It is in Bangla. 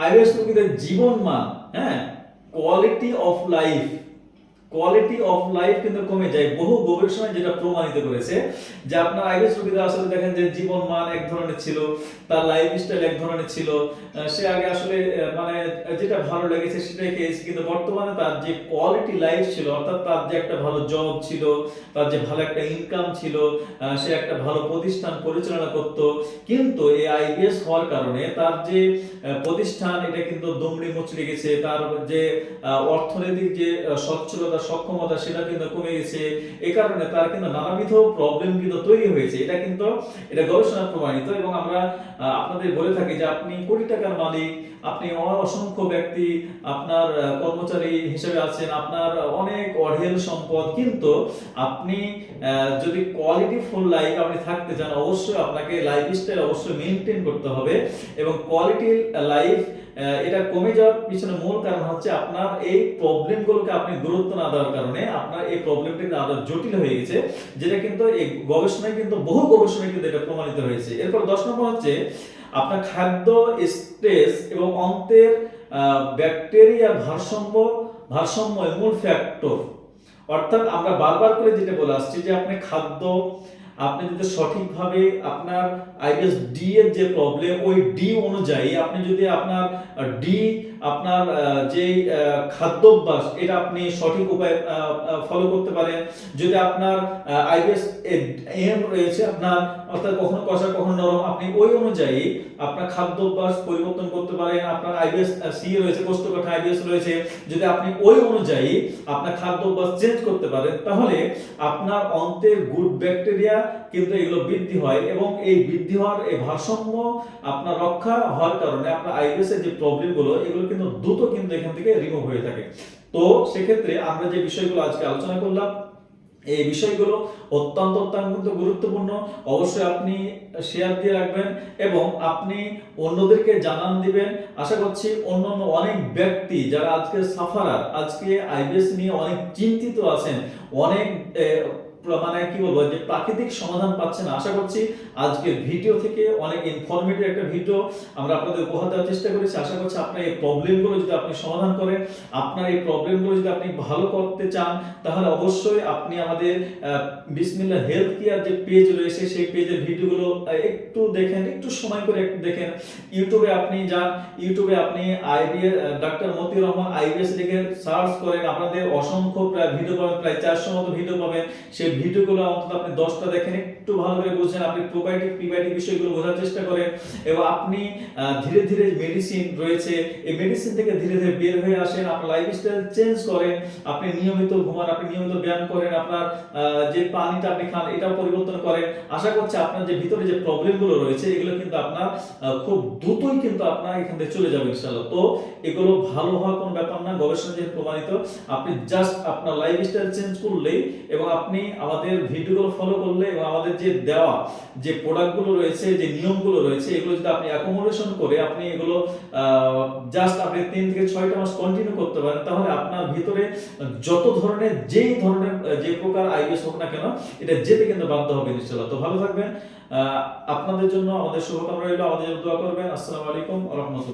আইবিএস রোগীদের জীবন মান হ্যাঁ quality of life quality of life কিন্তু কমে যায়। বহু গবেষণায় যেটা প্রমাণিত করেছে যে আপনার আইবিএস রোগীরা আসলে দেখেন যে জীবন মান এক ধরনের ছিল তার লাইফ স্টাইল এক ধরনের ছিল। সে আগে আসলে মানে যেটা ভালো লেগেছে সেটাই খেয়েছে কিন্তু বর্তমানে তার যে কোয়ালিটি লাইফ ছিল অর্থাৎ তার যে একটা ভালো জব ছিল তার যে ভালো একটা ইনকাম ছিল সে একটা ভালো প্রতিষ্ঠান পরিচালনা করত। কিন্তু এই আইবিএস হওয়ার কারণে তার যে প্রতিষ্ঠান এটা কিন্তু দুমড়ি মুচড়ে গেছে। তার যে অর্থনৈতিক যে আহ, সচ্ছলতা সক্ষমতা সেটা কিন্তু কমে গেছে এই কারণে তার কিন্তু নানাবিধ প্রবলেম কিন্তু তৈরি হয়েছে। এটা কিন্তু, এটা গবেষণা প্রমাণিত এবং আমরা আপনাদের বলে থাকি যে আপনি কোটি টাকার মালিক, আপনি অসংখ্য ব্যক্তি, আপনার কর্মচারী হিসেবে আছেন, আপনার অনেক অঢেল সম্পদ, কিন্তু আপনি যদি কোয়ালিটি ফুল লাইফ আপনি থাকতে চান, অবশ্যই আপনাকে লাইফ স্টাইল অবশ্যই মেনটেন করতে হবে এবং কোয়ালিটি লাইফ এটা কমে যাওয়ার পিছনে মূল কারণ হচ্ছে আপনার এই প্রবলেমগুলোকে আপনি গুরুত্ব না দেওয়ার কারণে আপনার এই প্রবলেমটা কিন্তু আরও জটিল হয়ে গেছে, যেটা কিন্তু এই গবেষণায় কিন্তু বহু গবেষণায় কিন্তু এটা প্রমাণিত হয়েছে। এরপর দশ নম্বর হচ্ছে আপনার খাদ্য স্ট্রেস এবং অন্তের ব্যাকটেরিয়ার ভারসাম্য ভারসাম্য মূল ফ্যাক্টর অর্থাৎ আমরা বারবার করে যেটা বলে আসছি যে আপনি খাদ্য আপনি যদি সঠিকভাবে আপনার আইএস ডি এর যে প্রবলেম ওই ডি অনুযায়ী আপনি যদি আপনার ডি আপনার যে আহ, খাদ্যাভ্যাস এটা আপনি সঠিক উপায়ে ফলো করতে পারেন। যদি আপনার আইবিএস এম রয়েছে আপনার অর্থাৎ কখনো কষা কখনো নরম আপনি ওই অনুযায়ী আপনার খাদ্যাভ্যাস পরিবর্তন করতে পারেন। আপনার আইবিএস সি রয়েছে কোষ্ঠকাঠা আইবিএস রয়েছে। যদি আপনি ওই অনুযায়ী আপনার খাদ্যাভ্যাস চেঞ্জ করতে পারেন তাহলে আপনার অন্তের গুড ব্যাকটেরিয়া কিন্তু এগুলো বৃদ্ধি হয় এবং এই বৃদ্ধি হওয়ার এই ভারসাম্য আপনার রক্ষা হওয়ার কারণে আপনার আইবিএস এর যে প্রবলেমগুলো এগুলো কিন্তু দ্রুত কিন্তু এখান থেকে রিমুভ হয়ে থাকে। তো সেক্ষেত্রে আমরা যে বিষয়গুলো আজকে আলোচনা করলাম, এই বিষয়গুলো অত্যন্ত অত্যন্ত গুরুত্বপূর্ণ। অবশ্যই আপনি শেয়ার দিয়ে রাখবেন এবং আপনি অন্যদেরকে জানান দিবেন। আশা করছি অন্যান্য অনেক ব্যক্তি যারা আজকে সাফারার, আজকে আইবিএস নিয়ে অনেক চিন্তিত আছেন, অনেক মানে কি বলব, যে প্রাকৃতিক সমাধান পাচ্ছেন আশা করছি আজকের ভিডিও থেকে অনেক ইনফরমেটিভ একটা ভিডিও আমরা আপনাদের উপহার দেওয়ার চেষ্টা করেছি। আশা করছি আপনার এই প্রবলেমগুলো যদি আপনি সমাধান করেন, আপনার এই প্রবলেমগুলো যদি আপনি ভালো করতে চান, তাহলে অবশ্যই আপনি আমাদের বিসমিল্লা হেলথ কেয়ার যে পেজ রয়েছে, সেই পেজের ভিডিওগুলো একটু দেখেন, একটু সময় করে একটু দেখেন। ইউটিউবে আপনি যান ইউটিউবে আপনি আইবিএস ডাক্তার মতিউর রহমান আইবিএস লিখে সার্চ করেন। আপনাদের অসংখ্য প্রায় ভিডিও পাবেন, প্রায় চারশো মতো ভিডিও পাবেন। সেই ভিডিওগুলো অন্তত আপনি দশটা দেখেন, একটু ভালো করে আপনি প্রোবায়োটিক প্রিবায়োটিক বিষয়গুলো বোঝার চেষ্টা করেন এবং আপনি ধীরে ধীরে মেডিসিন রয়েছে, এই মেডিসিন থেকে ধীরে ধীরে বের হয়ে আসেন, আপনার চেঞ্জ করেন, আপনি নিয়মিত ঘুমান, আপনি নিয়মিত ব্যায়াম করেন, আপনার যে পানিটা আপনি খান, এটাও পরিবর্তন করেন। আশা করছি আপনার যে ভিতরে যে প্রবলেমগুলো রয়েছে, এগুলো কিন্তু আপনার খুব দ্রুতই কিন্তু আপনার এখান থেকে চলে যাবে তো এগুলো ভালো হওয়ার কোনো ব্যাপার না, গবেষণা যে প্রমাণিত, আপনি জাস্ট আপনার লাইফস্টাইল চেঞ্জ করলেই এবং আপনি আমাদের ভিডিওগুলো ফলো করলে এবং আমাদের যে দেওয়া যে প্রোডাক্টগুলো রয়েছে, যে নিয়মগুলো রয়েছে, এগুলো যদি আপনি অ্যাকোমোডেশন করে আপনি এগুলো জাস্ট আপনি তিন থেকে ছয়টা মাস কন্টিনিউ করতে পারেন, তাহলে আপনার ভিতরে যত ধরনের, যেই ধরনের যে প্রকার আইবিএস হোক না কেন, এটা যেতে কিন্তু বাধ্য হবে ইনশাআল্লাহ। তো ভালো থাকবেন। আপনাদের জন্য আমাদের শুভকামনা রইল। আমাদের জন্য দোয়া করবেন। আসসালামু আলাইকুম। রহমতুল্লাহ।